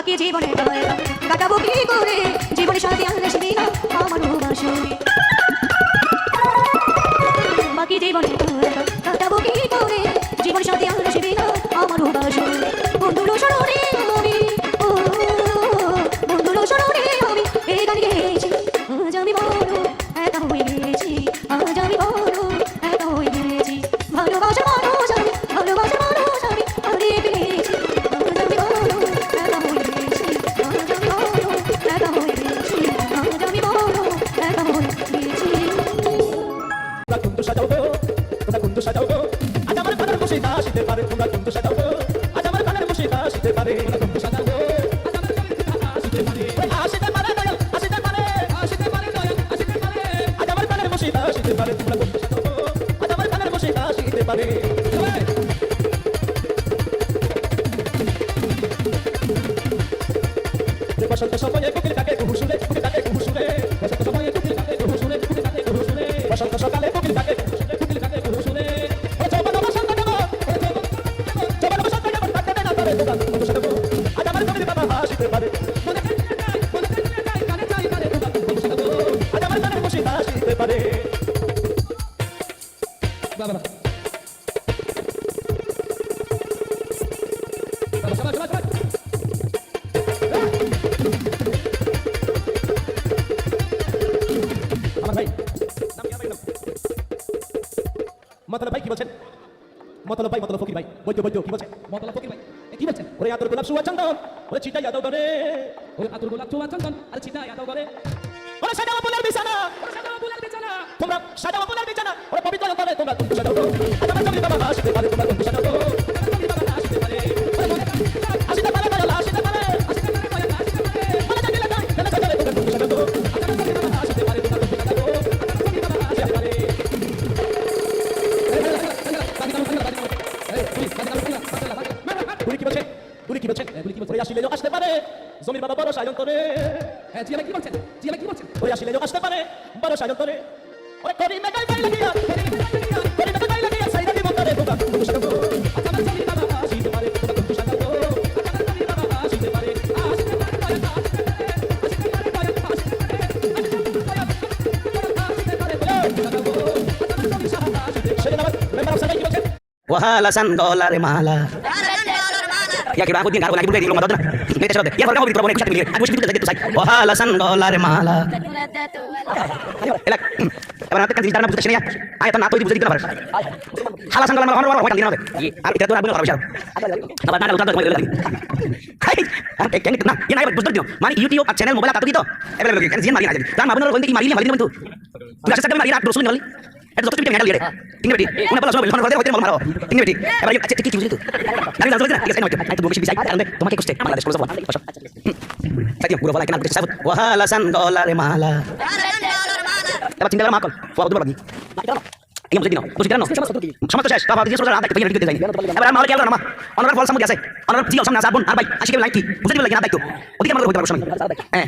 বাকি জীবনে কাটাবো কি করে? জীবনে সাথে আনলে আসবি না আমার বাসরে বাকি জীবনে কাটাবো কি করে? জীবনে সাথে আনলে আসবি না আমার বাসরে বন্ধুরও সরণে আমি, ও, বন্ধুরও সরণে আমি এই গান গেয়েছি। আজ আমি তোমরা সাজাও গো, তোমরা কুন্তু সাজাও গো। আজ আমার প্রাণের মুশিদা আসিতে পারে, তোমরা কুন্তু সাজাও গো। আজ আমার প্রাণের মুশিদা আসিতে পারে, তোমরা কুন্তু সাজাও গো। আসিতে পারে আসিতে পারে আসিতে পারে আসিতে পারে। আজ আমার প্রাণের মুশিদা আসিতে পারে, তোমরা কুন্তু সাজাও গো। আজ আমার প্রাণের মুশিদা আসিতে পারে। বসন্ত সময়ে মতলব ভাই, কি বলছেন? মতলব ভাই, মতলব ফকির ভাই। বৈদ্য বৈদ্য, কি বলছেন? মতলব ফকির ভাই। কি বলছেন ওরে আতর গোলাপ সুয়া চন্দন ওরে চিটা যাদব দরে ওই আতুর গোলাপ চৌবা চন্দন আর চিটা এত করে ওরে সাজাও ফুলের বিছানা ওর সাথে বুলার বিছানা তোমরা সাজাও ফুলের বিছানা ওরে পবিত্র অন্তরে তোমরা তুমি কবি বাবা তোমরা তুমি বাবা আসতে পারে ওরে মনে মনে তোমরা তুমি সাজাও গো কবি তুই কি বলছেন তুই কি বলছেন তুই কি বলছেন আসিলে আসতে পারে জমির বাবা বড় সায়ন করে হ্যাঁ জি কি বলছেন জি কি বলছেন ওরে আসিলে আসতে পারে বড় সায়ন করে ওরে করি মেগাই গাই লাগিয়া করি মেগাই গাই লাগিয়া সাইদা দিব করে তোমরা তুমি সাজাও গো আমার কবি বাবা আসিতে পারে তোমরা তুমি সাজাও গো আমার কবি বাবা আসতে পারে আসতে পারে দয়াল আসতে পারে আসতে পারে দয়াল আসতে পারে আসতে পারে সেদিন আমার মেম্বার অফ সাবাই কি বলছেন Wahala san dollar mala. Ya que bajo tiene cargo la que digo madonna. Mete shot. Ya porque hobi propone kushati milir. Aku shibit tu sai. Wahala san dollar mala. Elak. এবার হাতে কাজ দিতে না বুঝতে শিয়া আয় তা না তৈরি বুঝতে দিতে না পারে হালা সাঙ্গালা মারা মারা মারা দিনা হবে আর এটা তো না বলে খারাপ আবার না উঠাতে কই লাগি আর কেন না ইনা এবার বুঝতে দিও মানে ইউটিউব আর চ্যানেল মোবাইল কাটু দিতো এবার জিন মারি না জান মা বন্ধুরা কইতে কি মারিলে মারিলে কিন্তু তুই আসলে মারি না দোষ নিলি এটা যত তুমি মেডাল দিয়ে তিন বেটি উনি বলা সব বলে হতে হতে মারো তিন বেটি এবার আচ্ছা ঠিক ঠিক বুঝলি তো আমি জানতে না? ঠিক আছে আমি তো বেশি বিসাই কারণ তোমাকে কষ্ট বাংলাদেশ করে যাব তাই পুরো বলা কেন করতে চাইব ওয়ালা সান ডলার মালা। এবার চিন্তা মা কল ফুয়া বুঝতে পারি এই বুঝে দিন বুঝে দিন সমস্ত শেষ। বাবা দিয়ে সোজা রাত পেয়ে দিতে যাই এবার আমার কি না অনার ফল সামনে আছে। অনার জিও সামনে আছে আর ভাই আশিকে লাইকি বুঝতে দিবেন লাগে না দায়িত্ব? ওদিকে আমার হইতে পারব সময় হ্যাঁ।